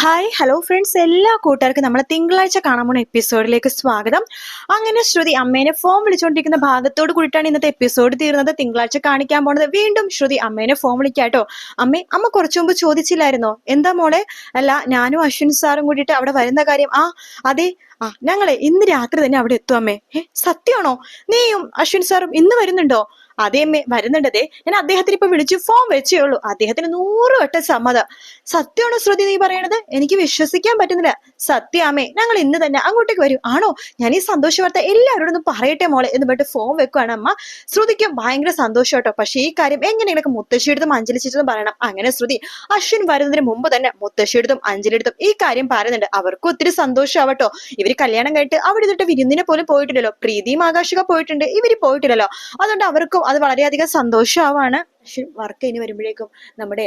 Hi hello friends എല്ലാ കൂട്ടുകാർക്കും നമ്മളെ തിങ്കളാഴ്ച കാണാൻ പോകുന്ന എപ്പിസോഡിലേക്ക് സ്വാഗതം. അങ്ങനെ ശ്രുതി അമ്മേനെ ഫോൺ വിളിച്ചുകൊണ്ടിരിക്കുന്ന ഭാഗത്തോട് കൂടിയിട്ടാണ് ഇന്നത്തെ എപ്പിസോഡ് തീർന്നത് തിങ്കളാഴ്ച കാണിക്കാൻ പോണത് വീണ്ടും ശ്രുതി അമ്മേനെ ഫോൺ വിളിക്കാട്ടോ. അമ്മേ അമ്മ കുറച്ചു മുമ്പ് ചോദിച്ചില്ലായിരുന്നോ? എന്താ മോളെ? അല്ല ഞാനും അശ്വിൻ സാറും കൂടിയിട്ട് അവിടെ വരുന്ന കാര്യം. ആ അതെ. ആ ഞങ്ങളെ ഇന്ന് രാത്രി തന്നെ അവിടെ എത്തും അമ്മേ. ഏ സത്യമാണോ? നീയും അശ്വിൻ സാറും ഇന്ന് വരുന്നുണ്ടോ? അതേ അമ്മേ വരുന്നുണ്ടതേ ഞാൻ അദ്ദേഹത്തിന് ഇപ്പൊ വിളിച്ചു. ഫോം വെച്ചേ ഉള്ളൂ. അദ്ദേഹത്തിന് നൂറ് വട്ടം സമ്മതം. സത്യമാണോ ശ്രുതി നീ പറയണത്? എനിക്ക് വിശ്വസിക്കാൻ പറ്റുന്നില്ല. സത്യാമേ ഞങ്ങൾ ഇന്ന് തന്നെ അങ്ങോട്ടേക്ക് വരും. ആണോ? ഞാൻ ഈ സന്തോഷ വാർത്ത എല്ലാവരോടും ഒന്ന് പറയട്ടെ മോളെ എന്ന് പറഞ്ഞിട്ട് ഫോം വെക്കുവാണ് അമ്മ. ശ്രുതിക്കും ഭയങ്കര സന്തോഷം കേട്ടോ. പക്ഷെ ഈ കാര്യം എങ്ങനെയൊക്കെ മുത്തശ്ശിയെടുത്തും അഞ്ജലിച്ചിട്ടും പറയണം. അങ്ങനെ ശ്രുതി അശ്വിൻ വരുന്നതിന് മുമ്പ് തന്നെ മുത്തശ്ശിയെടുത്തും അഞ്ജലിയെടുത്തും ഈ കാര്യം പറയുന്നുണ്ട്. അവർക്ക് ഒത്തിരി സന്തോഷമാവട്ടോ ഇവർ കല്യാണം കഴിഞ്ഞിട്ട് അവിടെ നിന്നിട്ട് വിരുന്നിനെ പോലും പോയിട്ടില്ലല്ലോ. പ്രീതിയും ആകാശിക പോയിട്ടുണ്ട്. ഇവർ പോയിട്ടില്ലല്ലോ. അതുകൊണ്ട് അവർക്കും അത് വളരെയധികം സന്തോഷമാവാണ്. പക്ഷെ വർക്ക് ഇനി വരുമ്പോഴേക്കും നമ്മുടെ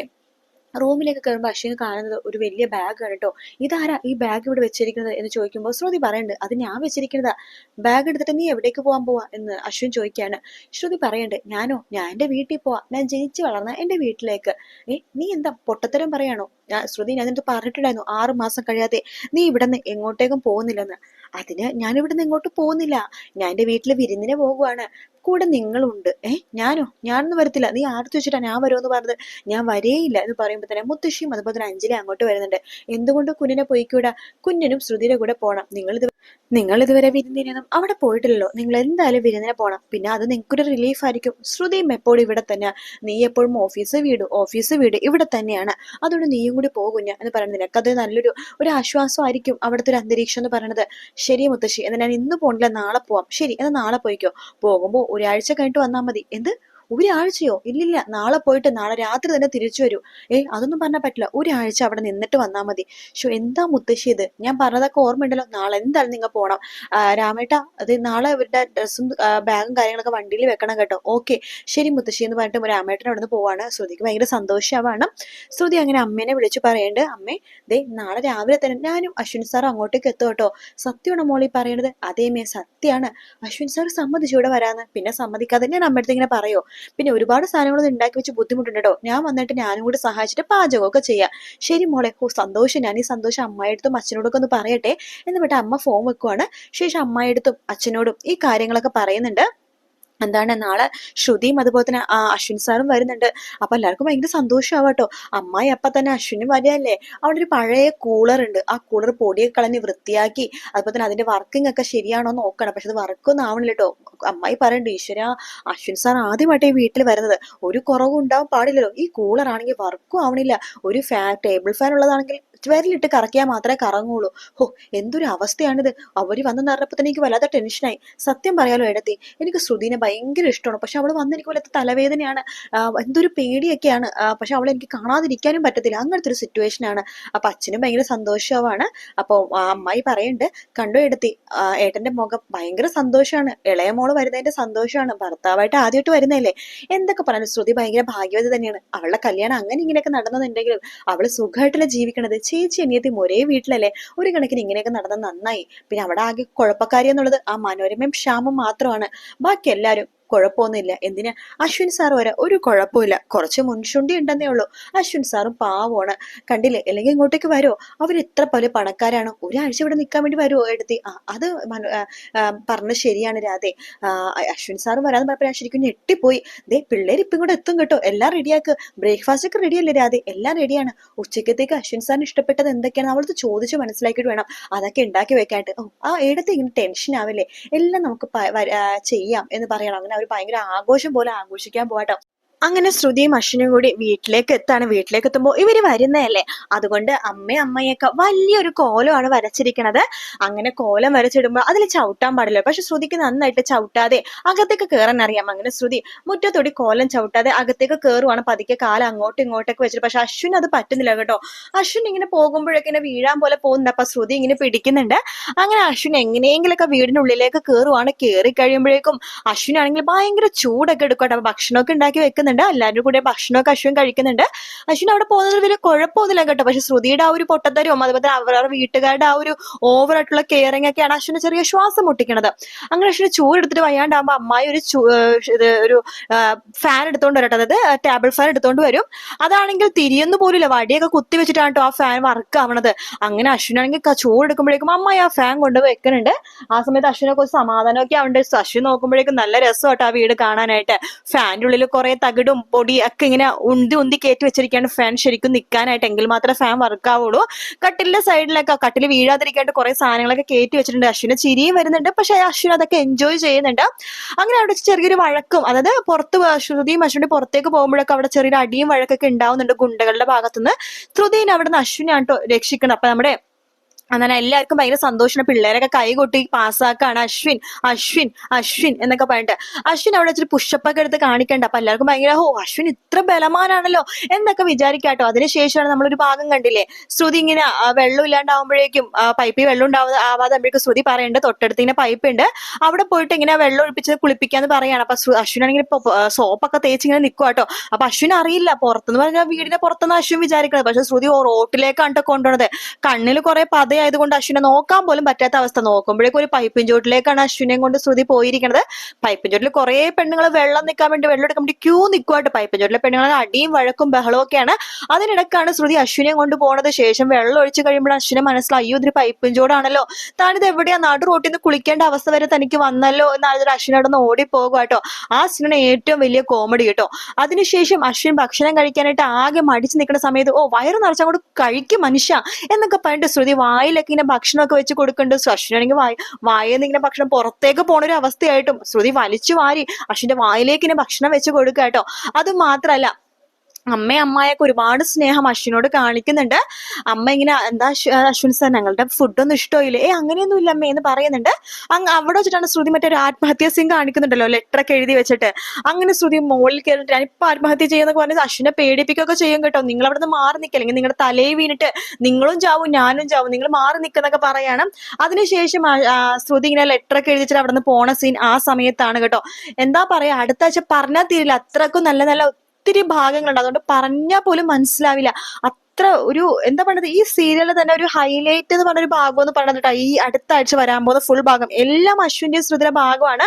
റൂമിലേക്ക് കയറുമ്പോൾ അശ്വിന് കാണുന്നത് ഒരു വലിയ ബാഗാണ് കേട്ടോ ഇതാരാ ഈ ബാഗ് ഇവിടെ വെച്ചിരിക്കുന്നത് എന്ന് ചോദിക്കുമ്പോൾ ശ്രുതി പറയുന്നുണ്ട് അത് ഞാൻ വെച്ചിരിക്കുന്നതാ. ബാഗ് എടുത്തിട്ട് നീ എവിടേക്ക് പോകാൻ പോവാ? എന്ന് അശ്വിൻ ചോദിക്കുകയാണ്. ശ്രുതി പറയണ്ട് ഞാനോ? ഞാൻ എന്റെ വീട്ടിൽ പോവാ. ഞാൻ ജനിച്ചു വളർന്ന എന്റെ വീട്ടിലേക്ക്. ഏ നീ എന്താ പൊട്ടത്തരം പറയാണോ? ഞാൻ ശ്രുതി ഞാൻ എന്നിട്ട് പറഞ്ഞിട്ടുണ്ടായിരുന്നു ആറ് മാസം കഴിയാതെ നീ ഇവിടെ നിന്ന് എങ്ങോട്ടേക്കും പോകുന്നില്ലെന്ന്. അതിന് ഞാൻ ഇവിടെ നിന്ന് എങ്ങോട്ട് പോകുന്നില്ല. ഞാൻ എന്റെ വീട്ടിൽ വിരുന്നിന് പോകുവാണ്. കൂടെ നിങ്ങളുണ്ട്. ഏ ഞാനോ? ഞാനൊന്നും വരത്തില്ല. നീ ആർത്ത് വെച്ചിട്ടാ ഞാൻ വരുമെന്ന് പറഞ്ഞത്? ഞാൻ വരേയില്ല എന്ന് പറയുമ്പോൾ തന്നെ മുത്തശ്ശിയും അതുപോലെ തന്നെ അഞ്ജലി അങ്ങോട്ട് വരുന്നുണ്ട്. എന്തുകൊണ്ട് കുഞ്ഞിനെ പോയിക്കൂടാ? കുഞ്ഞിനും ശ്രുതിയുടെ കൂടെ പോകണം നിങ്ങൾ ഇത് നിങ്ങൾ ഇതുവരെ വിരുന്നിനൊന്നും അവിടെ പോയിട്ടില്ലല്ലോ. നിങ്ങൾ എന്തായാലും വിരുന്നിനെ പോകണം പിന്നെ അത് നിങ്ങൾക്കൊരു റിലീഫ് ആയിരിക്കും. ശ്രുതിയും എപ്പോഴും ഇവിടെ തന്നെയാ. നീ എപ്പോഴും ഓഫീസ് വീട് ഓഫീസ് വീട് ഇവിടെ തന്നെയാണ്. അതുകൊണ്ട് നീയും കൂടി പോകുഞ്ഞ എന്ന് പറയുന്നത് നിനക്കത് നല്ലൊരു ഒരു ആശ്വാസമായിരിക്കും അവിടുത്തെ ഒരു അന്തരീക്ഷം എന്ന് പറയുന്നത്. ശരി മുത്തശ്ശി എന്നാൽ ഞാൻ ഇന്ന് പോണില്ല. നാളെ പോവാം. ശരി എന്നാൽ നാളെ പോയിക്കോ. പോകുമ്പോൾ ഒരാഴ്ച കഴിഞ്ഞിട്ട് വന്നാൽ മതി. എന്ത്? ഒരാഴ്ചയോ ഇല്ലില്ല നാളെ പോയിട്ട് നാളെ രാത്രി തന്നെ തിരിച്ചു വരൂ. ഏ അതൊന്നും പറഞ്ഞാൽ പറ്റില്ല. ഒരാഴ്ച അവിടെ നിന്നിട്ട് വന്നാൽ മതി. ഷോ എന്താ മുത്തശ്ശി ഇത്? ഞാൻ പറഞ്ഞതൊക്കെ ഓർമ്മയുണ്ടല്ലോ. നാളെ എന്തായാലും നിങ്ങൾ പോകണം രാമേട്ട അത് നാളെ ഇവരുടെ ഡ്രസ്സും ബാഗും കാര്യങ്ങളൊക്കെ വണ്ടിയിൽ വെക്കണം കേട്ടോ. ഓക്കെ. ശരി മുത്തശ്ശി എന്ന് പറഞ്ഞിട്ട് രാമേട്ടൻ അവിടെ നിന്ന് പോവാണ്. ശ്രുതിക്ക് ഭയങ്കര സന്തോഷമാവാണ് ശ്രുതി അങ്ങനെ അമ്മേനെ വിളിച്ച് പറയേണ്ടത് അമ്മേ ദേ നാളെ രാവിലെ തന്നെ ഞാനും അശ്വിൻ സാറും അങ്ങോട്ടേക്ക് എത്തും കേട്ടോ. സത്യമാണ് മോളി പറയണത്? അതേമേ സത്യമാണ് അശ്വിൻ സാർ സമ്മതിച്ചു ഇവിടെ വരാന്ന്. പിന്നെ സമ്മതിക്കാതെ ഞാൻ അമ്മയടുത്ത് ഇങ്ങനെ പറയോ? പിന്നെ ഒരുപാട് സാധനങ്ങളൊന്നും ഉണ്ടാക്കി വെച്ച് ബുദ്ധിമുട്ടുണ്ട് ഞാൻ വന്നിട്ട് ഞാനും കൂടി സഹായിച്ചിട്ട് പാചകമൊക്കെ ചെയ്യാം. ശരി മോളെ. ഓ സന്തോഷം. ഞാൻ ഈ സന്തോഷം അമ്മയടുത്തും അച്ഛനോടൊക്കെ ഒന്ന് പറയട്ടെ. എന്നിട്ട് അമ്മ ഫോം വെക്കുവാണ്. ശേഷം അമ്മയടുത്തും അച്ഛനോടും ഈ കാര്യങ്ങളൊക്കെ പറയുന്നുണ്ട്. എന്താണ് നാളെ ശ്രുതിയും അതുപോലെ തന്നെ അശ്വിൻ സാറും വരുന്നുണ്ട്. അപ്പൊ എല്ലാവർക്കും ഭയങ്കര സന്തോഷമാവട്ടോ. അമ്മായി അപ്പൊ തന്നെ അശ്വിനും വരികയല്ലേ? അവിടെ ഒരു പഴയ കൂളർ ഉണ്ട്. ആ കൂളർ പൊടിയൊക്കെ കളഞ്ഞ് വൃത്തിയാക്കി അതുപോലെ തന്നെ അതിന്റെ വർക്കിംഗ് ഒക്കെ ശരിയാണോ നോക്കണം. പക്ഷെ അത് വർക്കൊന്നും ആവണില്ല കേട്ടോ അമ്മായി പറയണ്ട ഈശ്വര അശ്വിൻ സാർ ആദ്യമായിട്ട് വീട്ടിൽ വരുന്നത്. ഒരു കുറവും ഉണ്ടാവാൻ പാടില്ലല്ലോ. ഈ കൂളർ ആണെങ്കിൽ വർക്കും ആവണില്ല. ഒരു ഫാ ടേബിൾ ഫാൻ ഉള്ളതാണെങ്കിൽ വിരലിട്ട് കറക്കിയാൽ മാത്രമേ കറങ്ങുള്ളൂ. ഹോ എന്തൊരു അവസ്ഥയാണിത്. അവർ വന്ന് നിറഞ്ഞപ്പോൾ തന്നെ എനിക്ക് വല്ലാത്ത ടെൻഷനായി സത്യം പറയാലോ എടത്തി എനിക്ക് ശ്രുതിനെ ഭയങ്കര ഇഷ്ടമാണ്. പക്ഷെ അവൾ വന്ന് എനിക്ക് വല്ലാത്ത തലവേദനയാണ്. എന്തൊരു പേടിയൊക്കെയാണ്. പക്ഷെ അവളെ എനിക്ക് കാണാതിരിക്കാനും പറ്റത്തില്ല. അങ്ങനത്തെ ഒരു സിറ്റുവേഷൻ ആണ്. അപ്പൊ അച്ഛനും ഭയങ്കര സന്തോഷമാണ് അപ്പോൾ അമ്മായി പറയുന്നുണ്ട് കണ്ടോ എടുത്തി ഏട്ടന്റെ മുഖം ഭയങ്കര സന്തോഷമാണ്. ഇളയ മോൾ വരുന്നതിന്റെ സന്തോഷമാണ്. ഭർത്താവായിട്ട് ആദ്യമായിട്ട് വരുന്നതല്ലേ? എന്തൊക്കെ പറഞ്ഞു ശ്രുതി ഭയങ്കര ഭാഗ്യവതി തന്നെയാണ്. അവളുടെ കല്യാണം അങ്ങനെ ഇങ്ങനെയൊക്കെ നടന്നുണ്ടെങ്കിലും അവൾ സുഖമായിട്ടല്ല ജീവിക്കണത്? ചേച്ചി അനിയത്തിയും ഒരേ വീട്ടിലല്ലേ? ഒരു കണക്കിന് ഇങ്ങനെയൊക്കെ നടന്നത് നന്നായി. പിന്നെ അവിടെ ആകെ കുഴപ്പക്കാരി എന്നുള്ളത് ആ മനോരമയും ശ്യാമും മാത്രമാണ്. ബാക്കി എല്ലാവരും കുഴപ്പമൊന്നുമില്ല. എന്തിനാ? അശ്വിൻ സാർ വരെ. ഒരു കുഴപ്പമില്ല. കുറച്ച് മുൻഷുണ്ടി ഉണ്ടെന്നേ ഉള്ളൂ. അശ്വിൻ സാറും പാവമാണ്. കണ്ടില്ലേ? അല്ലെങ്കിൽ ഇങ്ങോട്ടേക്ക് വരുമോ അവർ ഇത്ര പല പണക്കാരാണ്. ഒരാഴ്ച ഇവിടെ നിൽക്കാൻ വേണ്ടി വരുമോ എടുത്തി? ആ അത് പറഞ്ഞ ശരിയാണ് രാധെ. അശ്വിൻ സാർ വരാന്ന് പറഞ്ഞപ്പോൾ ശരിക്കും ഞെട്ടിപ്പോയി. ദേ പിള്ളേർ ഇപ്പം കൂടെ എത്തും കേട്ടോ. എല്ലാം റെഡിയാക്ക് ബ്രേക്ക്ഫാസ്റ്റ് ഒക്കെ റെഡിയല്ലേ രാധെ? എല്ലാം റെഡിയാണ് ഉച്ചക്കത്തേക്ക് അശ്വിൻ സാറിന് ഇഷ്ടപ്പെട്ടത് എന്തൊക്കെയാണ്? അവളത് ചോദിച്ച് മനസ്സിലാക്കിയിട്ട് വേണം അതൊക്കെ ഉണ്ടാക്കി വെക്കാനായിട്ട്. ഓ ആ ഇടത്ത് ഇങ്ങനെ ടെൻഷൻ ആവില്ലേ? എല്ലാം നമുക്ക് ചെയ്യാം എന്ന് പറയണം. അങ്ങനെ അവർ ഭയങ്കര ആഘോഷം പോലെ ആഘോഷിക്കാൻ പോവാട്ടോ. അങ്ങനെ ശ്രുതിയും അശ്വിനും കൂടി വീട്ടിലേക്ക് എത്താണ്? വീട്ടിലേക്ക് എത്തുമ്പോൾ ഇവർ വരുന്നതല്ലേ? അതുകൊണ്ട് അമ്മയും അമ്മയൊക്കെ വലിയൊരു കോലമാണ് വരച്ചിരിക്കണത്. അങ്ങനെ കോലം വരച്ചിടുമ്പോൾ അതിൽ ചവിട്ടാൻ പാടില്ല. പക്ഷെ ശ്രുതിക്ക് നന്നായിട്ട് ചവിട്ടാതെ അകത്തേക്ക് കയറാൻ അറിയാം. അങ്ങനെ ശ്രുതി മുറ്റത്തൊടി കോലം ചവിട്ടാതെ അകത്തേക്ക് കയറുവാണ് പതുക്കെ കാലം അങ്ങോട്ടും ഇങ്ങോട്ടൊക്കെ വെച്ചിട്ട്. പക്ഷെ അശ്വിൻ അത് പറ്റുന്നില്ല കേട്ടോ. അശ്വിൻ ഇങ്ങനെ പോകുമ്പോഴൊക്കെ ഇങ്ങനെ വീഴാൻ പോലെ പോകുന്നുണ്ട്. അപ്പൊ ശ്രുതി ഇങ്ങനെ പിടിക്കുന്നുണ്ട്. അങ്ങനെ അശ്വിൻ എങ്ങനെയെങ്കിലൊക്കെ വീടിനുള്ളിലേക്ക് കയറുവാണ് കയറി കഴിയുമ്പോഴേക്കും അശ്വിനാണെങ്കിൽ ഭയങ്കര ചൂടൊക്കെ എടുക്കട്ടെ ഭക്ഷണമൊക്കെ ഉണ്ടാക്കി വെക്കുന്നുണ്ട്. കഴിക്കുന്നുണ്ട്. എല്ലാവരും കൂടെ ഭക്ഷണമൊക്കെ അശ്വൻ കഴിക്കുന്നുണ്ട്. അശ്വിൻ അവിടെ പോകുന്നത് വലിയ കുഴപ്പമൊന്നുമില്ല കേട്ടോ. പക്ഷെ ശ്രുതിയുടെ ആ ഒരു പൊട്ടത്തരവും അതുപോലെ അവരവരുടെ വീട്ടുകാരുടെ ആ ഒരു ഓവർ ആയിട്ടുള്ള കെയറിംഗ് ഒക്കെയാണ് അശ്വിന് ചെറിയ ശ്വാസം മുട്ടിക്കണത്. അങ്ങനെ അശ്വിന് ചൂട് എടുത്തിട്ട് വയ്യാണ്ടാകുമ്പോൾ അമ്മായി ഒരു ഇത് ഒരു ഫാൻ എടുത്തോണ്ട് വരട്ടെ. അതായത് ടേബിൾ ഫാൻ എടുത്തോണ്ട് വരും. അതാണെങ്കിൽ തിരിയൊന്നും പോലില്ല വടിയൊക്കെ കുത്തി വെച്ചിട്ടാണ് കേട്ടോ ആ ഫാൻ വർക്ക് ആവണത്. അങ്ങനെ അശ്വിനാണെങ്കിൽ ചൂടെടുക്കുമ്പോഴേക്കും അമ്മായി ആ ഫാൻ കൊണ്ട് വെക്കുന്നുണ്ട്. ആ സമയത്ത് അശ്വിനെ കുറച്ച് സമാധാനമൊക്കെ ആവുന്നുണ്ട്. അശ്വിൻ നോക്കുമ്പോഴേക്കും നല്ല രസമാട്ടോ ആ വീട് കാണാനായിട്ട്. ഫാനിന്റെ ഉള്ളിൽ കുറെ തകിടും പൊടി ഒക്കെ ഇങ്ങനെ ഉന്തി ഉന്തി കയറ്റി വെച്ചിരിക്കാണ് ഫാൻ ശരിക്കും നിൽക്കാനായിട്ട് എങ്കിൽ മാത്രമേ ഫാൻ വർക്ക് ആവുള്ളൂ. കട്ടിലിന്റെ സൈഡിലൊക്കെ കട്ടിൽ വീഴാതിരിക്കാണ്ട് കുറെ സാധനങ്ങളൊക്കെ കയറ്റി വെച്ചിട്ടുണ്ട്. അശ്വിന് ചിരിയും വരുന്നുണ്ട്. പക്ഷെ അശ്വിൻ അതൊക്കെ എൻജോയ് ചെയ്യുന്നുണ്ട്. അങ്ങനെ അവിടെ ചെറിയൊരു വഴക്കും അതായത് പുറത്ത് ശ്രുതിയും അശ്വിന് പുറത്തേക്ക് പോകുമ്പോഴൊക്കെ അവിടെ ചെറിയൊരു അടിയും വഴക്കൊക്കെ ഉണ്ടാവുന്നുണ്ട് ഗുണ്ടകളുടെ ഭാഗത്തുനിന്ന്. ശ്രുതിനെ അവിടെ നിന്ന് അശ്വിനാണ് ട്ടോ രക്ഷിക്കുന്നത്. അപ്പൊ നമ്മുടെ അങ്ങനെ എല്ലാവർക്കും ഭയങ്കര സന്തോഷമാണ്. പിള്ളേരൊക്കെ കൈകൊട്ടി പാസ്സാക്കാണ്. അശ്വിൻ അശ്വിൻ അശ്വിൻ എന്നൊക്കെ പറഞ്ഞിട്ട്. അശ്വിൻ അവിടെ വെച്ചിട്ട് പുഷപ്പൊക്കെ എടുത്ത് കാണിക്കണ്ട. അപ്പൊ എല്ലാവർക്കും ഭയങ്കര ഓ അശ്വിൻ ഇത്ര ബലമാനാണല്ലോ എന്നൊക്കെ വിചാരിക്കാട്ടോ അതിനുശേഷമാണ് നമ്മളൊരു ഭാഗം കണ്ടില്ലേ? ശ്രുതി ഇങ്ങനെ വെള്ളം ഇല്ലാണ്ടാവുമ്പോഴേക്കും പൈപ്പിൽ വെള്ളം ഉണ്ടാവാതെ ആവാതാകുമ്പോഴേക്കും ശ്രുതി പറയുന്നുണ്ട് തൊട്ടടുത്ത് ഇങ്ങനെ പൈപ്പ് ഉണ്ട്. അവിടെ പോയിട്ട് ഇങ്ങനെ വെള്ളം ഒഴിപ്പിച്ച് കുളിപ്പിക്കാന്ന് പറയാണ്. അപ്പൊ അശ്വിൻ ആണെങ്കിൽ ഇപ്പൊ സോപ്പൊക്കെ തേച്ച് ഇങ്ങനെ നിൽക്കുക കേട്ടോ. അപ്പൊ അശ്വിൻ അറിയില്ല. പുറത്തുനിന്ന് പറഞ്ഞാൽ വീടിന്റെ പുറത്തുനിന്ന് അശ്വിൻ വിചാരിക്കണത്. പക്ഷെ ശ്രുതി റോട്ടിലേക്കാണ് ട്ടോ കൊണ്ടുപോണത്. കണ്ണിൽ കുറെ പതയായതുകൊണ്ട് അശ്വിനെ നോക്കാൻ പോലും പറ്റാത്ത അവസ്ഥ നോക്കുമ്പോഴേക്കും ഒരു പൈപ്പിൻ ചോട്ടിലേക്കാണ് അശ്വിനെ കൊണ്ട് ശ്രുതി പോയിരിക്കുന്നത്. പൈപ്പിൻ ചോട്ടിൽ കുറെ പെണ്ണുങ്ങൾ വെള്ളം നിൽക്കാൻ വേണ്ടി വെള്ളം എടുക്കാൻ വേണ്ടി ക്യൂ നിൽക്കുവായിട്ട് പൈപ്പിൻ ചോട്ടിലെ പെണ്ണുങ്ങൾ അടിയും വഴക്കും ബഹളവും ഒക്കെയാണ്. അതിനിടക്കാണ് ശ്രുതി അശ്വിനെ കൊണ്ട് പോണത്. ശേഷം വെള്ളം ഒഴിച്ചു കഴിയുമ്പോൾ അശ്വിനെ മനസ്സിലായി അയ്യോ ഇതൊരു പൈപ്പിൻ ചോടാണല്ലോ താനിത് എവിടെയാ? നാട് റോട്ടിൽ നിന്ന് കുളിക്കേണ്ട അവസ്ഥ വരെ തനിക്ക് വന്നല്ലോ. എന്നാണ് അശ്വിനെ അവിടെ നിന്ന് ഓടിപ്പോകുക കേട്ടോ. ആ അശ്വിനെ ഏറ്റവും വലിയ കോമഡി കേട്ടോ. അതിനുശേഷം അശ്വിൻ ഭക്ഷണം കഴിക്കാനായിട്ട് ആകെ മടിച്ചു നിൽക്കുന്ന സമയത്ത് ഓ വയറ് നിറച്ചങ്ങോട്ട് കഴിക്കും മനുഷ്യ. എന്നൊക്കെ പറഞ്ഞിട്ട് ശ്രുതി വായിലൊക്കെ ഇങ്ങനെ ഭക്ഷണമൊക്കെ വെച്ച് കൊടുക്കുന്നുണ്ട്. അശ്വിനാണെങ്കിൽ വായ നിന്ന് ഇങ്ങനെ ഭക്ഷണം പുറത്തേക്ക് പോണ ഒരു അവസ്ഥയായിട്ടും ശ്രുതി വലിച്ചു വാരി അശ്വിന്റെ വായിലേക്ക് ഇങ്ങനെ ഭക്ഷണം വെച്ച് കൊടുക്കുക കേട്ടോ. അത് മാത്രല്ല അമ്മയും അമ്മായൊക്കെ ഒരുപാട് സ്നേഹം അശ്വിനോട് കാണിക്കുന്നുണ്ട്. അമ്മ ഇങ്ങനെ എന്താ അശ്വ- അശ്വിൻ സാർ ഞങ്ങളുടെ ഫുഡൊന്നും ഇഷ്ടമായില്ലേ ഏ അങ്ങനെയൊന്നും ഇല്ല അമ്മ എന്ന് പറയുന്നുണ്ട്. അങ്ങ് അവിടെ വെച്ചിട്ടാണ് ശ്രുതി മറ്റേ ഒരു ആത്മഹത്യ സീൻ കാണിക്കുന്നുണ്ടല്ലോ ലെറ്ററൊക്കെ എഴുതി വെച്ചിട്ട്. അങ്ങനെ ശ്രുതി മുകളിൽ കയറിയിട്ട് ഞാനിപ്പോൾ ആത്മഹത്യ ചെയ്യുന്നൊക്കെ പറഞ്ഞത് അശ്വിനെ പേടിപ്പിക്കുകയൊക്കെ ചെയ്യും കേട്ടോ. നിങ്ങൾ അവിടെ നിന്ന് മാറി നിൽക്കുക അല്ലെങ്കിൽ നിങ്ങളുടെ തലയിൽ വീണിട്ട് നിങ്ങളും ചാവും ഞാനും ചാവും. നിങ്ങൾ മാറി നിൽക്കുന്നൊക്കെ പറയാണ്. അതിനുശേഷം ശ്രുതി ഇങ്ങനെ ലെറ്റർ ഒക്കെ എഴുതി വെച്ചിട്ട് അവിടെ നിന്ന് പോണ സീൻ ആ സമയത്താണ് കേട്ടോ. എന്താ പറയാ അടുത്ത ആഴ്ച പറഞ്ഞാൽ തീരില്ല. അത്രക്കും നല്ല നല്ല ഒത്തിരി ഭാഗങ്ങളുണ്ട്. അതുകൊണ്ട് പറഞ്ഞാൽ പോലും മനസ്സിലാവില്ല. അത്ര ഒരു എന്താ പറയുന്നത് ഈ സീരിയലിൽ തന്നെ ഒരു ഹൈലൈറ്റ് എന്ന് പറഞ്ഞൊരു ഭാഗം എന്ന് പറയുന്നത് ഈ അടുത്ത ആഴ്ച വരാൻ പോകുന്ന ഫുൾ ഭാഗം. എല്ലാം അശ്വിന്റെയും ശ്രുതിയുടെ ഭാഗമാണ്.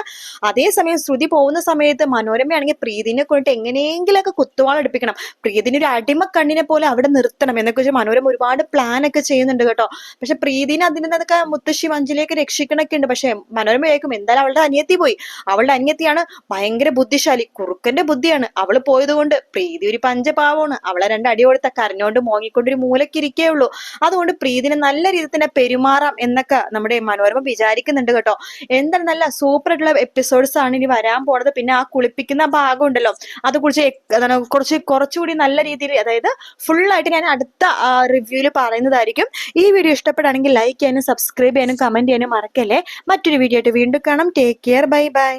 അതേസമയം ശ്രുതി പോകുന്ന സമയത്ത് മനോരമയാണെങ്കിൽ പ്രീതിനെ കൊണ്ടിട്ട് എങ്ങനെയെങ്കിലൊക്കെ കുത്തുവാളെടുപ്പിക്കണം പ്രീതിന് ഒരു അടിമ കണ്ണിനെ പോലെ അവിടെ നിർത്തണം എന്നൊക്കെ വെച്ചാൽ മനോരമ ഒരുപാട് പ്ലാൻ ഒക്കെ ചെയ്യുന്നുണ്ട് കേട്ടോ. പക്ഷെ പ്രീതിനെ അതിൽ നിന്നൊക്കെ മുത്തശ്ശി മഞ്ചിലേക്ക് രക്ഷിക്കണൊക്കെ ഉണ്ട്. പക്ഷെ മനോരമ കേൾക്കും എന്തായാലും അവളുടെ അനിയത്തി പോയി. അവളുടെ അനിയത്തിയാണ് ഭയങ്കര ബുദ്ധിശാലി കുറുക്കന്റെ ബുദ്ധിയാണ്. അവൾ പോയത് കൊണ്ട് പ്രീതി ഒരു പഞ്ചപാവമാണ്. അവളെ രണ്ട് അടി കൊടുത്ത കരഞ്ഞോണ്ട് മോങ്ങിക്കൊണ്ടൊരു മൂലക്കിരിക്കേ ഉള്ളൂ. അതുകൊണ്ട് പ്രീതിനെ നല്ല രീതിയിൽ തന്നെ പെരുമാറാം എന്നൊക്കെ നമ്മുടെ മനോരമ വിചാരിക്കുന്നുണ്ട് കേട്ടോ. എന്താണ് നല്ല സൂപ്പർ ആയിട്ടുള്ള എപ്പിസോഡ്സ് ആണ് ഇനി വരാൻ പോണത്. പിന്നെ ആ കുളിപ്പിക്കുന്ന ഭാഗം ഉണ്ടല്ലോ. അത് കുറിച്ച് കുറച്ച് കുറച്ചുകൂടി നല്ല രീതിയിൽ അതായത് ഫുൾ ആയിട്ട് ഞാൻ അടുത്ത റിവ്യൂൽ പറയുന്നതായിരിക്കും. ഈ വീഡിയോ ഇഷ്ടപ്പെടുകയാണെങ്കിൽ ലൈക്ക് ചെയ്യാനും സബ്സ്ക്രൈബ് ചെയ്യാനും കമന്റ് ചെയ്യാനും മറക്കല്ലേ. മറ്റൊരു വീഡിയോ ആയിട്ട് വീണ്ടും കാണാം. Take care bye bye